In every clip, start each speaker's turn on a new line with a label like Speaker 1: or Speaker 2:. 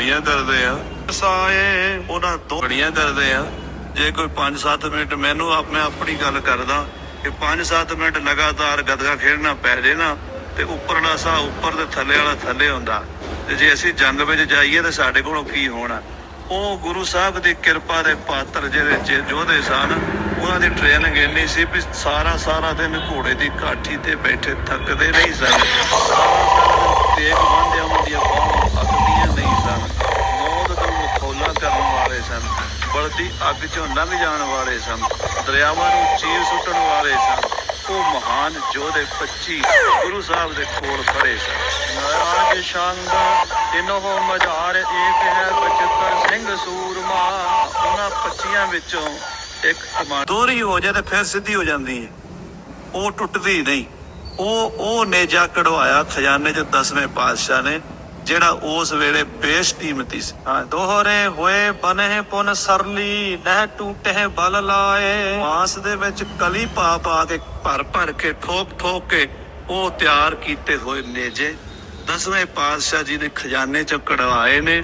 Speaker 1: ਬੜੀਆਂ ਕਰਦੇ ਆ। ਸਾਏ ਉਹਨਾਂ ਤੋਂ ਬੜੀਆਂ ਕਰਦੇ ਆ। ਜੇ ਕੋਈ 5-7 ਮਿੰਟ ਮੈਨੂੰ ਆਪ ਮੈਂ ਆਪਣੀ ਗੱਲ ਕਰਦਾ ਕਿ 5-7 ਮਿੰਟ ਲਗਾਤਾਰ ਗਦਗਾ ਖੇਡਣਾ ਪੈ ਜੇ ਨਾ ਤੇ ਉੱਪਰਲਾ ਸਾਹ ਉੱਪਰ ਤੇ ਥੱਲੇ ਵਾਲਾ ਥੱਲੇ ਹੁੰਦਾ। ਤੇ ਜੇ ਅਸੀਂ ਜੰਗ ਵਿੱਚ ਜਾਈਏ ਤੇ ਸਾਡੇ ਕੋਲੋਂ ਕੀ ਹੋਣਾ? ਉਹ ਗੁਰੂ ਸਾਹਿਬ ਦੀ ਕਿਰਪਾ ਦੇ ਪਾਤਰ ਜਿਹੜੇ ਜੇ ਯੋਧੇ ਸਨ ਉਹਨਾਂ ਦੀ ਟ੍ਰੇਨਿੰਗ ਇੰਨੀ ਸੀ ਵੀ ਸਾਰਾ ਸਾਰਾ ਦਿਨ ਘੋੜੇ ਦੀ ਕਾਠੀ ਤੇ ਬੈਠੇ ਥੱਕਦੇ ਨਹੀਂ ਸਨ। ਸਾਰਾ ਸਾਰਾ ਦਿਨ ਤੇਗ ਬਲਦੀ ਅੱਗ ਚੋਂ ਲੰਘ ਜਾਣ ਵਾਲੇ ਸਨ। ਦਰਿਆਵਾਂ ਨੂੰ ਚੀਰ ਸੁੱਟਣ ਵਾਲੇ ਸਨ। ਉਹ ਮਹਾਨ ਯੋਧੇ 25 ਗੁਰੂ ਸਾਹਿਬ ਦੇ ਕੋਲ ਖੜੇ ਸਨ।
Speaker 2: ਮਹਾਰਾਜ ਸੰਗ ਤਿਨੋ ਮਝਾਰ ਏਕ ਹੈ ਬਚਕਰ ਸਿੰਘ ਸੂਰਮਾ।
Speaker 1: ਉਹਨਾਂ 25 ਵਿੱਚੋਂ ਇੱਕ ਕਮਾਨ ਦੋਹਰੀ ਹੋ ਜਾਏ ਤੇ ਫਿਰ ਸਿੱਧੀ ਹੋ ਜਾਂਦੀ ਹੈ। ਉਹ ਟੁੱਟਦੀ ਨਹੀਂ। ਉਹ ਉਹ ਨੇਜਾ ਕਢਵਾਇਆ, ਖਜ਼ਾਨੇ ਚ ਦਸਵੇਂ ਪਾਤਸ਼ਾਹ ਨੇ। ਜਿਹੜਾ ਉਸ ਵੇਲੇ ਬੇਸ਼ਕੀਮਤੀ ਸੀ। ਹਾਂ,
Speaker 2: ਦੋਹਰੇ ਹੋਏ ਬਨਹਿ ਪੁਨ ਸਰਲੀ, ਨਹਿ ਟੂਟੇ ਬਲ ਲਾਏ।
Speaker 1: ਮਾਸ ਦੇ ਵਿੱਚ ਕਲੀ ਪਾ ਪਾ ਕੇ ਭਰ ਭਰ ਕੇ, ਠੋਕ ਠੋਕ ਕੇ ਉਹ ਤਿਆਰ ਕੀਤੇ ਹੋਏ ਨੇਜੇ ਦਸਵੇਂ ਪਾਤਸ਼ਾਹ ਜੀ ਦੇ ਖਜ਼ਾਨੇ ਚੋਂ ਕਢਵਾਏ ਨੇ।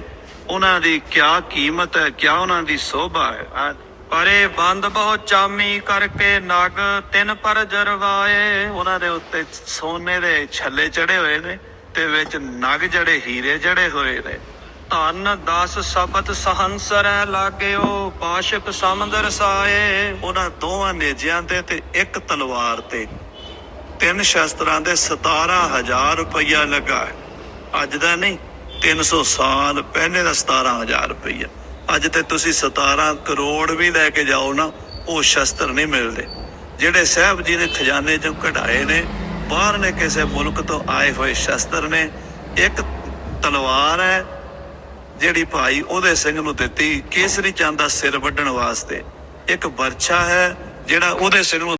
Speaker 1: ਉਹਨਾਂ ਦੀ ਕਿਆ ਕੀਮਤ ਹੈ, ਕਿਆ ਉਹਨਾਂ ਦੀ ਸੋਭਾ ਹੈ।
Speaker 2: ਪਰੇ ਬੰਦ ਬਹੁ ਚਾਮੀ ਕਰਕੇ ਨਗ ਤਿੰਨ ਪਰ ਜਰਵਾਏ।
Speaker 1: ਉਹਨਾਂ ਦੇ ਉੱਤੇ ਸੋਨੇ ਦੇ ਛੱਲੇ ਚੜੇ ਹੋਏ ਨੇ। ਤੇ ਵਿੱਚ ਨਗ ਜੜੇ, ਹੀਰੇ ਜੜੇ ਹੋਏ ਨੇ।
Speaker 2: ਧਨ 10 ਸ਼ਬਦ ਸਹੰਸਰੈ ਲਾਗਿਓ, ਬਾਸ਼ਕ ਸਮੰਦਰ ਸਾਏ।
Speaker 1: ਉਹਨਾਂ ਦੋਵਾਂ ਨੇਜਿਆਂ ਤੇ ਤੇ ਇੱਕ ਤਲਵਾਰ ਤੇ ਤਿੰਨ ਸ਼ਸਤਰਾਂ ਦੇ 17000 ਰੁਪਇਆ ਲੱਗਾ ਅੱਜ ਦਾ ਨਹੀਂ 300 ਸਾਲ ਪਹਿਲੇ ਦਾ 17000 ਰੁਪਇਆ ਅੱਜ ਤੇ ਤੁਸੀਂ 17 ਕਰੋੜ ਵੀ ਲੈ ਕੇ ਜਾਓ ਨਾ, ਉਹ ਸ਼ਸਤਰ ਨਹੀਂ ਮਿਲਦੇ। ਜਿਹੜੇ ਸਾਹਿਬ ਜੀ ਨੇ ਖਜ਼ਾਨੇ ਚੋਂ ਕਢਾਏ ਨੇ ਬਾਹਰ ਨੇ ਕਿਸੇ ਮੁਲਕ ਤੋਂ ਆਏ ਹੋਏ ਸ਼ਸਤਰ ਨੇ, ਇੱਕ ਤਲਵਾਰ ਹੈ ਜਿਹੜੀ ਭਾਈ ਉਹਦੇ ਸਿੰਘ ਨੂੰ ਦਿੱਤੀ, ਕੇਸਰੀ ਚੰਦ ਦਾ ਸਿਰ ਵੱਢਣ ਵਾਸਤੇ। ਇੱਕ ਵਰਛਾ ਹੈ ਜਿਹੜਾ ਉਹਦੇ ਸਿਰ ਨੂੰ